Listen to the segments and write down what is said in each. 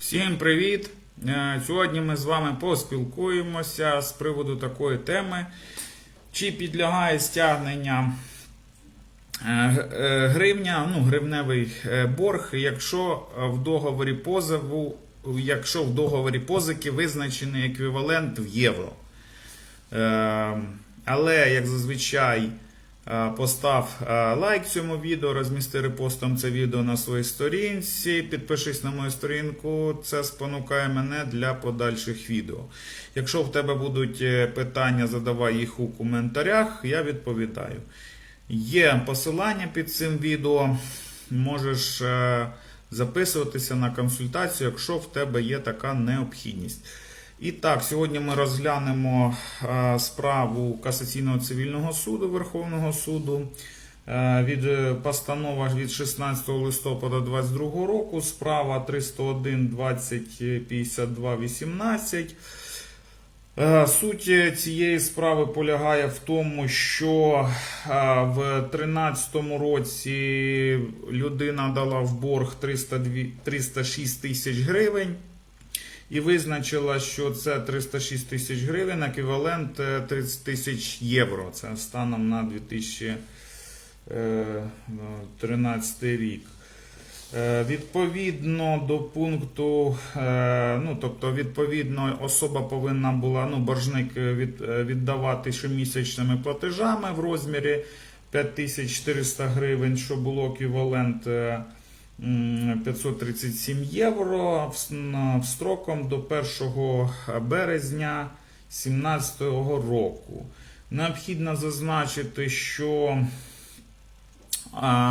Всім привіт! Е, Сьогодні ми з вами поспілкуємося з приводу такої теми, чи підлягає стягнення е, е, гривня, ну, гривневий борг, якщо в договорі позову, якщо в договорі позики визначений еквівалент в євро. Е, Але, як зазвичай, постав е, лайк цьому відео, розмісти репостом це відео на своїй сторінці, підпишись на мою сторінку, це спонукає мене для подальших відео. Якщо в тебе будуть е, питання, задавай їх у коментарях, я відповідаю. Є посилання під цим відео, можеш е, записуватися на консультацію, якщо в тебе є така необхідність. І так, сьогодні ми розглянемо е, справу касаційного цивільного суду Верховного суду е, від е, постанова від 16 листопада 2022 року. Справа 301 20 52 18. Е, Суть цієї справи полягає в тому, що в 2013 році людина дала в борг 302 306 тисяч гривень і визначила, що це 306 тисяч гривень, еквівалент е, 30 тисяч євро. Це станом на 2013 рік. Е, Відповідно до пункту, е, ну тобто, відповідно, особа повинна була, ну, боржник е, від, е, віддавати щомісячними платежами в розмірі 5400 гривень, що було еквівалент е, 537 євро строком до 1 березня 2017 року. Необхідно зазначити, що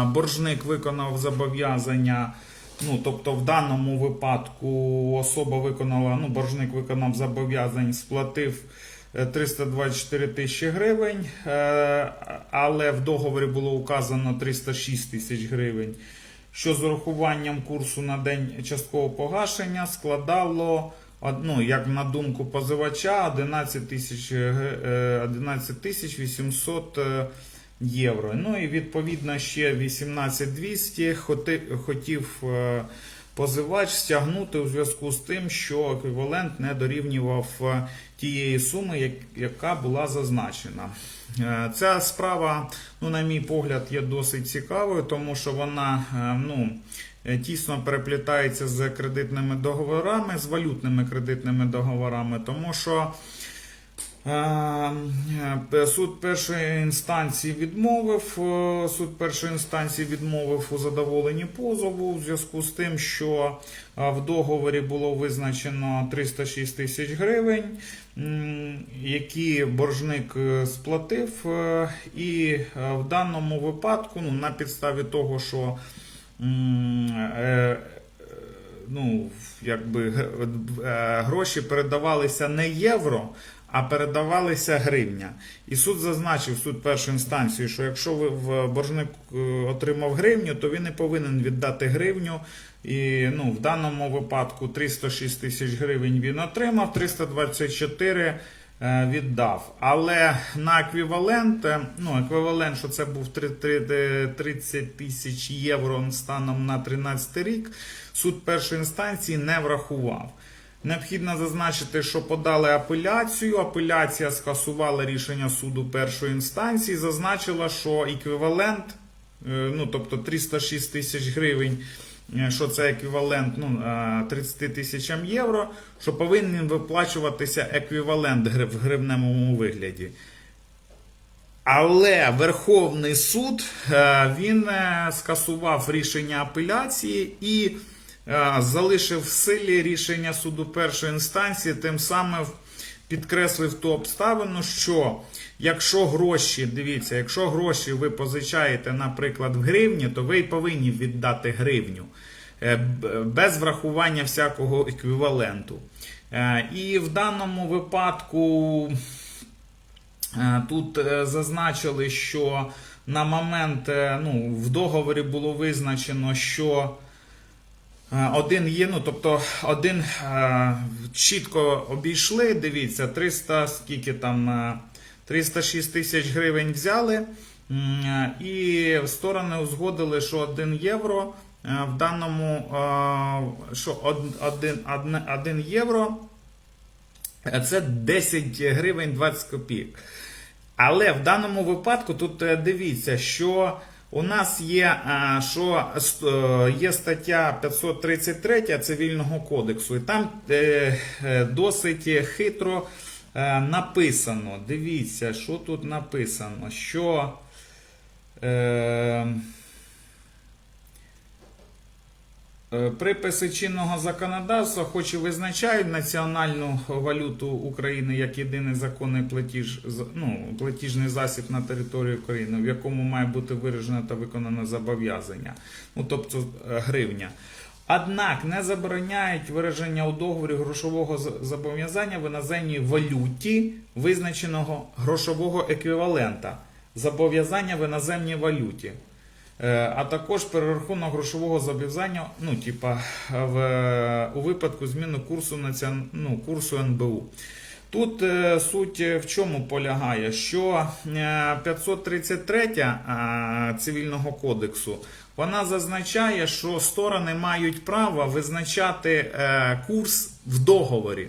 боржник виконав зобов'язання. Ну, тобто, в даному випадку особа виконала, ну, боржник виконав зобов'язань, сплатив е, 324 тисячі гривень, е, але в договорі було указано 306 тисяч гривень, що з урахуванням курсу на день часткового погашення складало, ну, як на думку позивача, 11 тисяч е, е, 11 800 е, євро. Ну і відповідно ще 18200 хоти- хотів е, позивач стягнути у зв'язку з тим, що еквівалент не дорівнював е, тієї суми, яка була зазначена. Е, Ця справа, ну, на мій погляд, є досить цікавою, тому що вона е, ну, тісно переплітається з кредитними договорами, з валютними кредитними договорами, тому що Суд першої інстанції відмовив. е, Суд першої інстанції відмовив у задоволенні позову у зв'язку з тим, що е, в договорі було визначено 306 тисяч гривень, які боржник е, сплатив. е, І е, в даному випадку, ну, на підставі того, що е, ну, якби е, гроші передавалися не євро, а передавалися гривня. І суд зазначив, суд першої інстанції, що якщо в боржник е, отримав гривню, то він не повинен віддати гривню. І ну, в даному випадку 306 тисяч гривень він отримав, 324 е, віддав. Але на еквівалент, е, ну, еквівалент, що це був три- три- 30 тисяч євро станом на 13 рік, суд першої інстанції не врахував. Необхідно зазначити, що подали апеляцію. Апеляція скасувала рішення суду першої інстанції, зазначила, що еквівалент, е, ну тобто 306 тисяч гривень, е, що це еквівалент ну, е, 30 тисячам євро, що повинен виплачуватися еквівалент в гривневому вигляді. Але Верховний суд е, він е, скасував рішення апеляції і е, залишив в силі рішення суду першої інстанції, тим самим підкреслив ту обставину, що якщо гроші, дивіться, якщо гроші ви позичаєте, наприклад, в гривні, то ви й повинні віддати гривню е, без врахування всякого еквіваленту. Е, І в даному випадку. Е, Тут е, зазначили, що на момент е, ну, в договорі було визначено, що е, один є, ну тобто один е, чітко обійшли. Дивіться, 300, скільки там е, 306 тисяч гривень взяли, е, і сторони узгодили, що 1 євро е, в даному, е, що 1 євро е, це 10 гривень 20 копійок. Але в даному випадку тут е, дивіться, що у нас є, що е, є стаття 533 цивільного кодексу, і там е, е, досить хитро написано. Дивіться, що тут написано, що. Е, Е, Приписи чинного законодавства, хоч і визначають національну валюту України як єдиний законний платіж, ну, платіжний засіб на території України, в якому має бути виражено та виконано зобов'язання, ну тобто е, гривня. Однак не забороняють вираження у договорі грошового зобов'язання в іноземній валюті визначеного грошового еквівалента, зобов'язання в іноземній валюті. Е, а також перерахунок грошового зобов'язання, ну, типа, в, у випадку зміни курсу, націон... ну, курсу НБУ. Тут е, суть в чому полягає, що е, 533 е, цивільного кодексу вона зазначає, що сторони мають право визначати е, курс в договорі.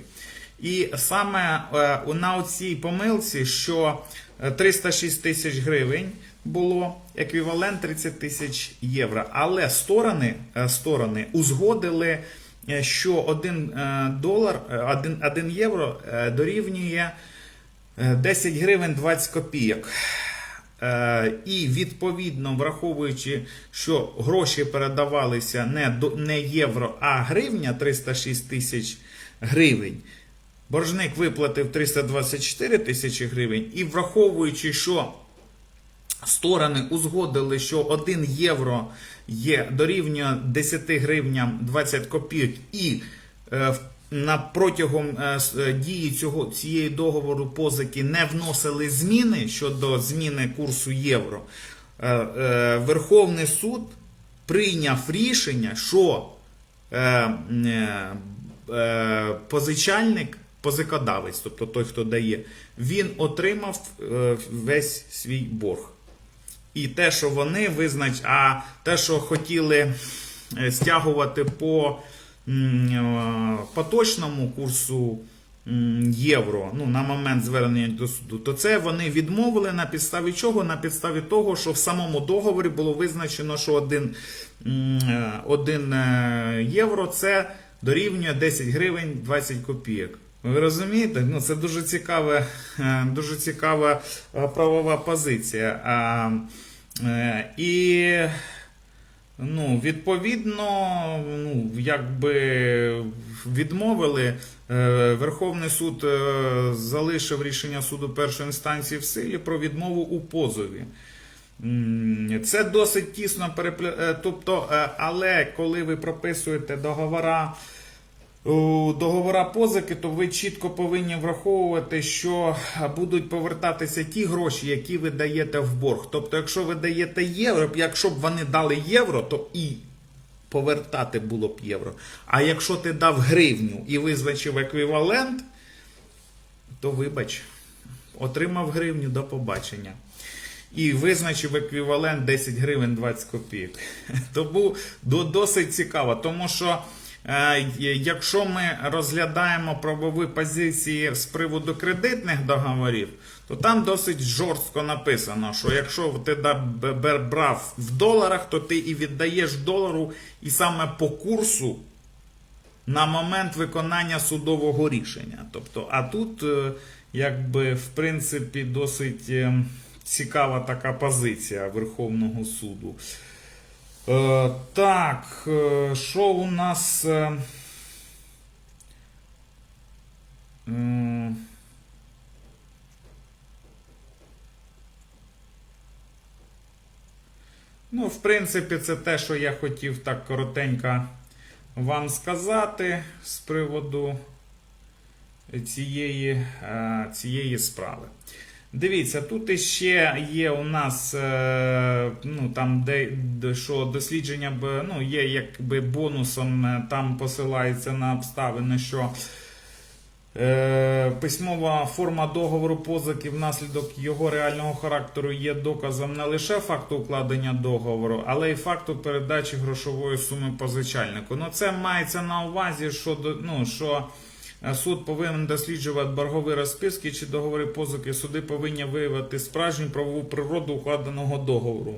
І саме е, на цій помилці, що е, 306 тисяч гривень було еквівалент 30 тисяч євро. Але сторони, е, сторони узгодили, е, що 1 долар, 1, 1 євро е, дорівнює е, 10 гривень 20 копійок. Е, І відповідно, враховуючи, що гроші передавалися не, до- не євро, а гривня 306 тисяч гривень. Боржник виплатив 324 тисячі гривень, і враховуючи, що сторони узгодили, що 1 євро є дорівнює 10 гривням 20 копійок, і е, на протягом е, е, дії цього цієї договору позики не вносили зміни щодо зміни курсу євро. е, е, Верховний суд прийняв рішення, що е, е, е, позичальник, позикодавець, тобто той, хто дає, він отримав е, весь свій борг. І те, що вони визнач, а те, що хотіли е, стягувати по е, поточному курсу євро, ну, на момент звернення до суду, то це вони відмовили на підставі чого? На підставі того, що в самому договорі було визначено, що один, е, один євро це дорівнює 10 гривень 20 копійок. Ви розумієте? Ну, це дуже цікава, е, дуже цікава е, правова позиція. Е, І ну, відповідно, ну, якби відмовили, Верховний суд залишив рішення суду першої інстанції в силі про відмову у позові. Це досить тісно перепле... Тобто, але коли ви прописуєте договора договора позики, то ви чітко повинні враховувати, що будуть повертатися ті гроші, які ви даєте в борг. Тобто, якщо ви даєте євро, якщо б вони дали євро, то і повертати було б євро. А якщо ти дав гривню і визначив еквівалент, то вибач, отримав гривню до побачення. І визначив еквівалент 10 гривень 20 копійок. Тому до- досить цікаво, тому що якщо ми розглядаємо правові позиції з приводу кредитних договорів, то там досить жорстко написано, що якщо ти брав в доларах, то ти і віддаєш долару, і саме по курсу на момент виконання судового рішення. Тобто, а тут, е, якби, в принципі, досить е, цікава така позиція Верховного суду. Е, так, е, що у нас. е, Ну, в принципі, це те, що я хотів так коротенько вам сказати з приводу цієї, цієї справи. Дивіться, тут іще є у нас е, ну, там, де, що дослідження ну, є якби бонусом, е, там посилається на обставини, що Е, Письмова форма договору позики внаслідок його реального характеру є доказом не лише факту укладення договору, але й факту передачі грошової суми позичальнику. Ну це мається на увазі, що ну, що суд повинен досліджувати боргові розписки чи договори позики. Суди повинні виявити справжню правову природу укладеного договору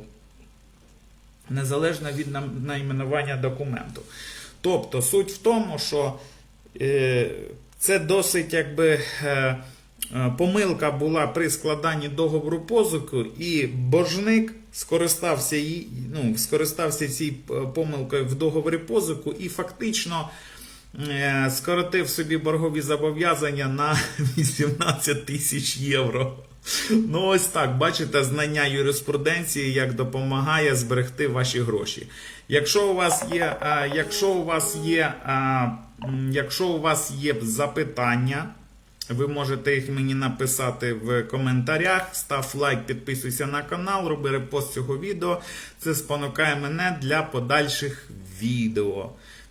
незалежно від найменування документу. Тобто суть в тому, що е, це досить якби. Е, е, Помилка була при складанні договору позику, і боржник скористався ну, скористався цією е, помилкою в договорі позику і фактично е, скоротив собі боргові зобов'язання на 18 тисяч євро. Ну, ось так, бачите, знання юриспруденції як допомагає зберегти ваші гроші. Якщо у вас є, е, якщо у вас є, е, якщо у вас є запитання, ви можете їх мені написати в коментарях. Став лайк, підписуйся на канал, роби репост цього відео. Це спонукає мене для подальших відео.